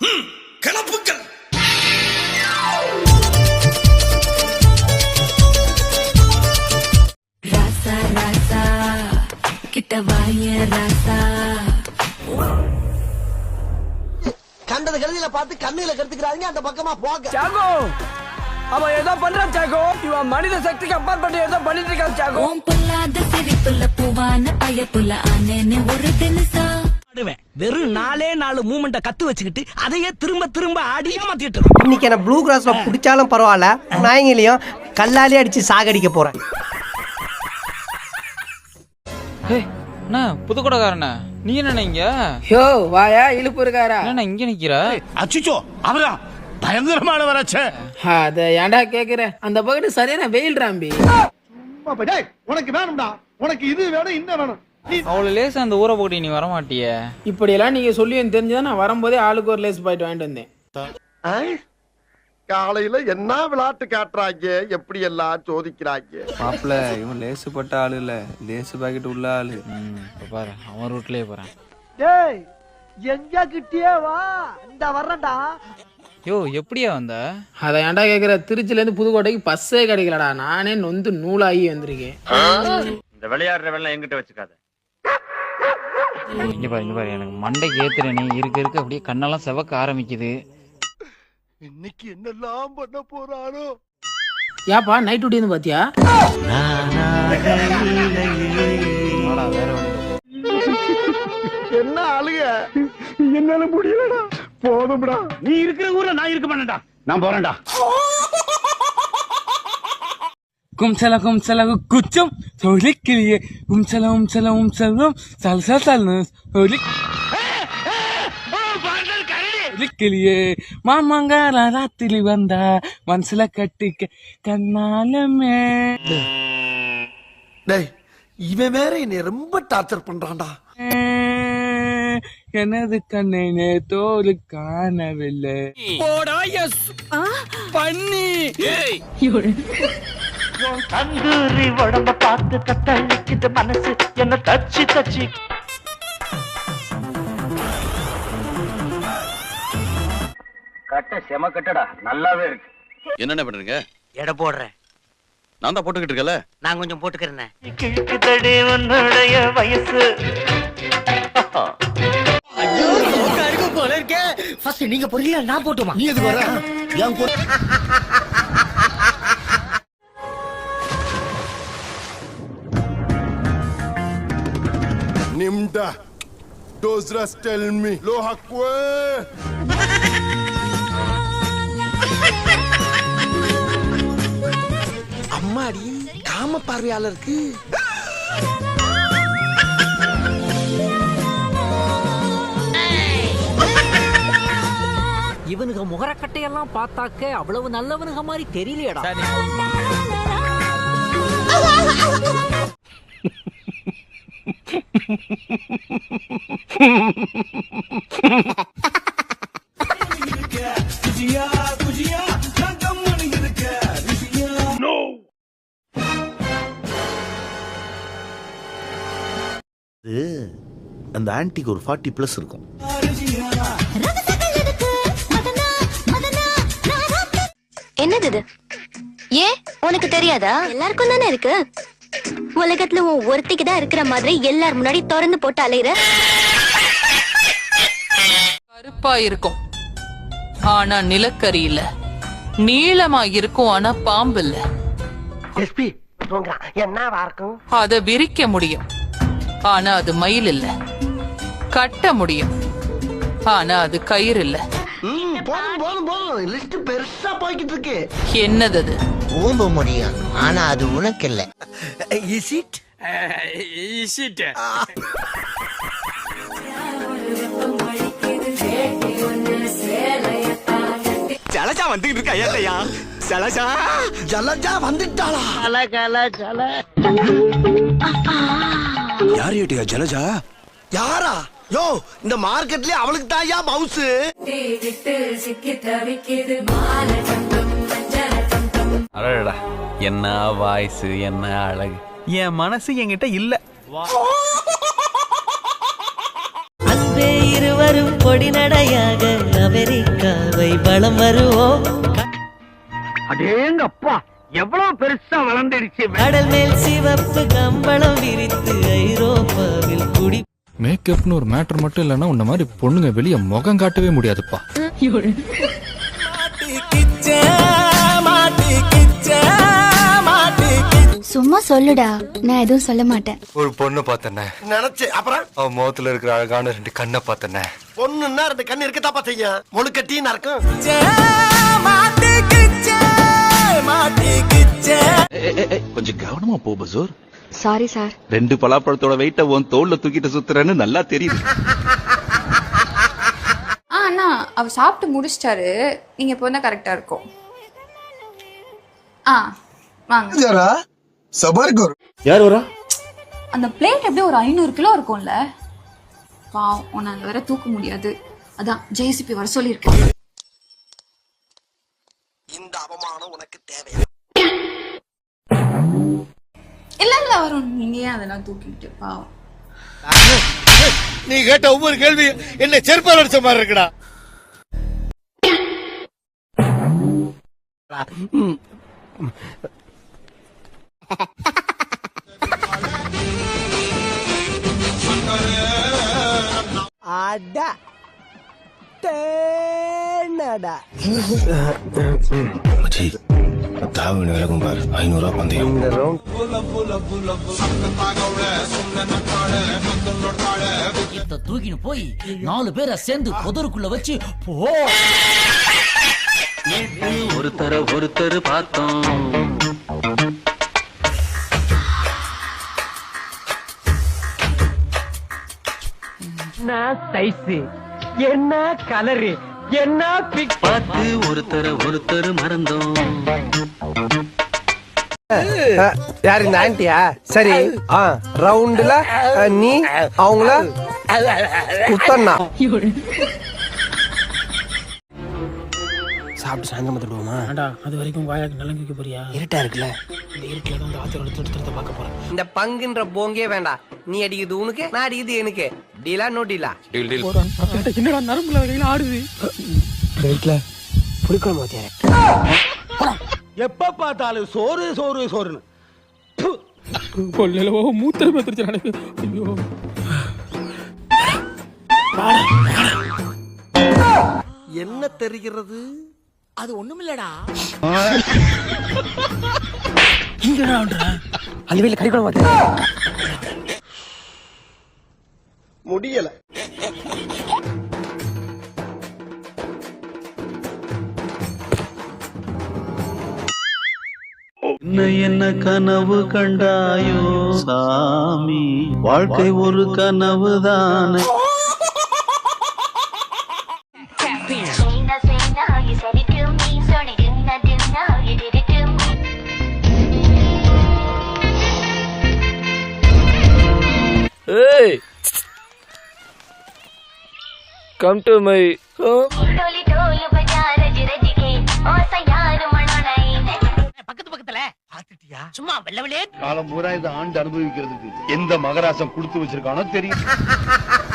ம், கிளப்புக்கள் ராசா ராசா கிட்ட வாய ராசா. கண்டது கருதியில பார்த்து கண்ணுல கருத்துக்கிறாங்க அந்த பக்கமா போக. சாகோ! அவன் ஏதோ பண்றான் சாகோ. இவன் மனித சக்திக்கு அப்பாற்பட்டு ஏதோ பண்ணிட்டு இருக்கான் சாகோ. ஓம் பொல்லாத சிரிப்புள்ள பூவான பயப்புள்ள ஆனேன்னு ஒரு தினசா. ஆடுவேன் வெறும் நாலே நாலு மூமெண்ட கத்து வச்சுக்கிட்டு அதையே திரும்ப திரும்ப ஆடி ஏமாத்திட்டு இன்னைக்கு என்ன ப்ளூ கிராஸ்ல பிடிச்சாலும் பரவாயில்ல. நாயங்களையும் கல்லாலே அடிச்சு சாகடிக்க போறேன். அண்ணா புதுக்கோடைக்காரண்ணா. நீ என்ன இங்க? யோ வாயா இழுப்பு இருக்காரா? என்ன இங்க நிக்கிற? அச்சுச்சோ அவரா? பயங்கரமான வராச்சே அத ஏன்டா கேக்குற? அந்த பக்கத்து சரியான வெயில் ராம்பி உனக்கு வேணும்டா. உனக்கு இது வேணும் இன்னும் வேணும். அவ்வளவு லேசா அந்த ஊரை போட்டு நீ வரமாட்டிய. இப்படி எல்லாம் நீங்க சொல்லி தெரிஞ்சுதான் நான் வரும்போதே ஆளுக்கு ஒரு லேஸ் பாயிட்டு வாங்கிட்டு வந்தேன். காலையில என்ன விளையாட்டு காட்டுறாங்க? எப்படி எல்லாம் சோதிக்கிறாங்க? மாப்பிள்ள இவன் லேசு பட்ட ஆளு இல்ல. லேசு பாக்கெட் உள்ள ஆளு. பாரு அவன் ரூட்லயே போறேன். டேய் எங்க கிட்டியே வா? இந்த வர்றடா யோ எப்படியா வந்த? அதை ஏன்டா கேக்குற? திருச்சில இருந்து புதுக்கோட்டைக்கு பஸ்ஸே கிடைக்கலடா. நானே நொந்து நூலாகி வந்திருக்கேன். இந்த விளையாடுற வெள்ளம் எங்கிட்ட வச்சுக்காத. இங்க பாரு இங்க பாரு எனக்கு மண்டைக்கு ஏத்துற நீ இருக்க இருக்க அப்படியே கண்ணெல்லாம் செவக்க ஆரம்பிக்குது. இன்னைக்கு என்னெல்லாம் பண்ண போறாரோ ஏப்பா நைட் டியூட்டி இருந்து பாத்தியா. என்ன ஆளுங்க என்னால முடியலடா. போதும்டா. நீ இருக்கிற ஊர்ல நான் இருக்க மாட்டேன்டா. நான் போறேன்டா. கும்சல கும்சல குச்சம் சொலிக்கிளியே கும்சல உம்சல உம்சலம் சல்சா சல்னு சொலி சொலிக்கிளியே மாமங்கார ராத்திரி வந்தா மனசுல கட்டிக்க கண்ணாலமே. டேய் இவன் வேற என்னை ரொம்ப டார்ச்சர் பண்றான்டா. எனது கண்ணை தோல் காணவில்லை. போடா எஸ் பண்ணி. தந்தூரி உடம்ப பார்த்து தத்தளிக்குது மனசு என்ன தச்சு தச்சு. கட்ட செம கட்டடா. நல்லாவே இருக்கு. என்னென்ன பண்றீங்க? எடை போடுறேன். நான் தான் போட்டுக்கிட்டு இருக்கல நான் கொஞ்சம் போட்டுக்கிறேன். கிழக்குதடி உன்னுடைய வயசு. போல இருக்கே. ஃபர்ஸ்ட் நீங்க பொரியல நான் போட்டுமா? நீ எதுக்கு வர என் Nimda. Those tell me. Lo hakwe. அம்மாடி காம பார்வையாளருக்கு இவனுங்க முகரக்கட்டையெல்லாம் பார்த்தாக்க அவ்வளவு நல்லவனுங்க மாதிரி தெரியலையடா அந்த ஆன்டிக்கு ஒரு ஃபார்ட்டி பிளஸ் இருக்கும். என்னது இது? ஏன்? உனக்கு தெரியாதா? எல்லாருக்கும் தானே இருக்கு? உலகத்துல உன் ஒருத்திக்கு தான் இருக்கிற மாதிரி எல்லார் முன்னாடி திறந்து போட்டு அலையிற. கருப்பா இருக்கும். ஆனா நிலக்கரி இல்ல. நீளமா இருக்கும் ஆனா பாம்பு இல்ல. எஸ்பி என்ன இருக்கும் அத விரிக்க முடியும். ஆனா அது மயில் இல்ல. கட்ட முடியும். ஆனா அது கயிறு இல்ல. போதும் போதும் போதும். லிஸ்ட் பெருசா போய்கிட்டு இருக்கு என்னது அது? ஓம்ப முடியும் ஆனா அது உனக்கு இல்ல இஸ் இட் ஜலஜா வந்துகிட்டு இருக்கா ஏட்டையா ஜலஜா. ஜலஜா வந்துட்டாளா? யார் ஏட்டியா ஜலஜா? யாரா? யோ இந்த மார்க்கெட்லயே அவளுக்கு தாயா மவுஸ் அடடா என்ன வாய்ஸ் என்ன அழகு. என் மனசு என்கிட்ட இல்ல. அன்பே இருவரும் கொடி நடையாக அமெரிக்காவை வளம் வருவோம். அடேங்கப்பா எவ்வளவு பெருசா வளர்ந்துடுச்சு கடல் மேல் சிவப்பு கம்பளம் விரித்து ஐரோப்பாவில் குடி மேக்கப்னு ஒரு மேட்டர் மட்டும் இல்லைன்னா உன்ன மாதிரி பொண்ணுங்க வெளியே முகம் காட்டவே முடியாதுப்பா. சும்மா சொல்லுடா. நான் எதுவும் சொல்ல மாட்டேன். ஒரு பொண்ணு பார்த்தனே. நினைச்சு அப்புறம்? அவன் முகத்துல இருக்கிற அழகான ரெண்டு கண்ணை பார்த்தனே. பொண்ணுன்னா ரெண்டு கண்ணு இருக்கத்தாப்பா செய்யும். முழுக்கட்டி நடக்கும் கொஞ்சம் கவனமா போ பசூர். சாரி சார் ரெண்டு பலாப்பழத்தோட வெயிட்ட உன் தோல்ல தூக்கிட்டு சுத்துறேன்னு நல்லா தெரியுது. ஆ அண்ணா அவர் சாப்பிட்டு முடிச்சிட்டாரு. நீங்க போனா கரெக்டா இருக்கும். ஆ வாங்க. சபர்குர். யார் வரா அந்த பிளேட் எப்படியும் ஒரு ஐநூறு கிலோ இருக்கும்ல? பாவம் உன்னால வேற தூக்க முடியாது. அதான் ஜேசிபி வர சொல்லியிருக்கேன் இந்த அவமானம் உனக்கு தேவை இல்ல இல்ல வரும். நீங்க ஏன் அதெல்லாம் தூக்கிட்டு பாவம். நீ கேட்ட ஒவ்வொரு கேள்வி என்ன செருப்பால் அடிச்ச மாதிரி இருக்குடா. அடா. தேனடா. தாவின விலகும் பாரு. ஐநூறுரூவா பந்தயம். இத்த தூக்கின்னு போய் நாலு பேரை சேர்ந்து புதருக்குள்ள வச்சு போ. ஒருத்தர ஒருத்தர் பார்த்தோம். என்ன சைஸ் என்ன கலரு என்ன பிக் பார்த்து ஒருத்தர ஒருத்தர் மறந்தோம். யார் இந்த ஆன்ட்டியா சரி. ஆ ரவுண்டுல நீ அவங்கள குத்தண்ணா. சாப்பிட்டு சாயந்தரம் வந்துடுவோமா? அது வரைக்கும் வாயாக்கு நிலங்கிக்க போறியா? இருட்டா இருக்குல்ல. இந்த இருட்டில் தான் ஆத்திரோட திருத்தத்தை பார்க்க போறேன். இந்த பங்குன்ற போங்கே வேண்டாம் நீ அடிக்குது உனக்கு நான் அடிக்குது எனக்கு. டீலா நோ டீலா? Deal deal. என்னடா நரம்புல கையில ஆடுது? வீட்டுல புளிக்குழம்பு வச்சாரு எப்ப பார்த்தாலும் சோறு சோறு சோறுன்னு. கொள்ளையில ஓ மூத்திரம் பத்திரிச்சு நடக்கு ஐயோ. என்ன தெரிகிறது? அது ஒண்ணுமில்லடா. அந்த வீட்டுல கறிக்குழம்பு வச்சாரு முடியல. என்ன என்ன கனவு கண்டாயோ சாமி? வாழ்க்கை ஒரு கனவு தானே. ஏய் கம் டு மை பக்கத்து பாத்துட்டியா சும்மா வெள்ள வெளியே காலம் பூரா இதை ஆண்டு அனுபவிக்கிறதுக்கு எந்த மகராசம் கொடுத்து வச்சிருக்கானோ தெரியும்.